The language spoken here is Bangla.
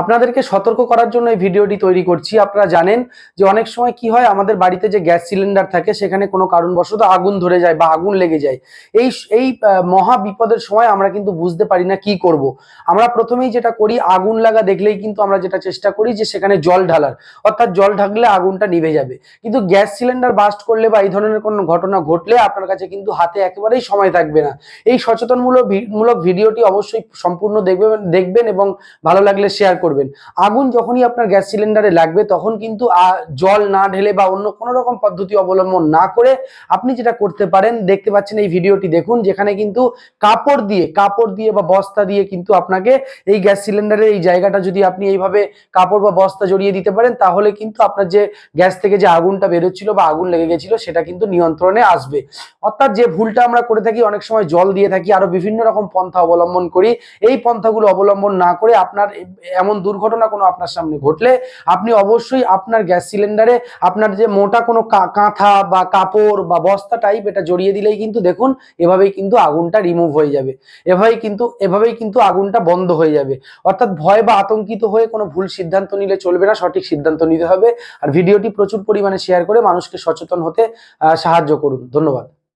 আপনাদেরকে সতর্ক করার জন্য এই ভিডিওটি তৈরি করছি। আপনারা জানেন যে অনেক সময় কি হয়, আমাদের বাড়িতে যে গ্যাস সিলিন্ডার থাকে, সেখানে কোনো কারণবশত আগুন ধরে যায় বা আগুন লেগে যায়। এই এই মহা বিপদের সময় আমরা কিন্তু বুঝতে পারি না কি করব। আমরা প্রথমেই যেটা করি, আগুন লাগা দেখলেই কিন্তু আমরা যেটা চেষ্টা করি যে সেখানে জল ঢালার। অর্থাৎ জল ঢাকলে আগুনটা নিভে যাবে। কিন্তু গ্যাস সিলিন্ডার বাস্ট করলে বা এই ধরনের কোনো ঘটনা ঘটলে আপনার কাছে কিন্তু হাতে একেবারেই সময় থাকবে না। এই সচেতনমূলক মূলক ভিডিওটি অবশ্যই সম্পূর্ণ দেখবেন দেখবেন এবং ভালো লাগলে শেয়ার করবেন। আগুন যখনই আপনার গ্যাস সিলিন্ডারে লাগবে, তখন কিন্তু জল না ঢেলে বা অন্য কোনো রকম পদ্ধতি অবলম্বন না করে আপনি যেটা করতে পারেন, দেখতে পাচ্ছেন এই ভিডিওটি দেখুন, যেখানে কিন্তু কাপড় দিয়ে কাপড় দিয়ে বা বস্তা দিয়ে কিন্তু আপনাকে এই গ্যাস সিলিন্ডারের এই জায়গাটা যদি আপনি এইভাবে কাপড় বা বস্তা জড়িয়ে দিতে পারেন, তাহলে কিন্তু আপনার যে গ্যাস থেকে যে আগুনটা বেরোচ্ছিল বা আগুন লেগে গেছিল, সেটা কিন্তু নিয়ন্ত্রণে আসবে। অর্থাৎ যে ভুলটা আমরা করে থাকি, অনেক সময় জল দিয়ে থাকি, আরও বিভিন্ন রকম পন্থা অবলম্বন করি। এই পন্থাগুলো অবলম্বন না করে আপনার এমন দুর্ঘটনা কোনো আপনার সামনে ঘটলে, আপনি অবশ্যই আপনার গ্যাস সিলিন্ডারে আপনার যে মোটা কোনো কাঁথা বা কাপড় বা বস্তা টাইপ এটা জড়িয়ে দিলেই কিন্তু দেখুন, এভাবেই কিন্তু আগুনটা রিমুভ হয়ে যাবে। এভাবেই কিন্তু এভাবেই কিন্তু আগুনটা বন্ধ হয়ে যাবে। অর্থাৎ ভয় বা আতঙ্কিত হয়ে কোনো ভুল সিদ্ধান্ত নিলে চলবে না, সঠিক সিদ্ধান্ত নিতে হবে। আর ভিডিওটি প্রচুর পরিমাণে শেয়ার করে মানুষকে সচেতন হতে সাহায্য করুন। ধন্যবাদ।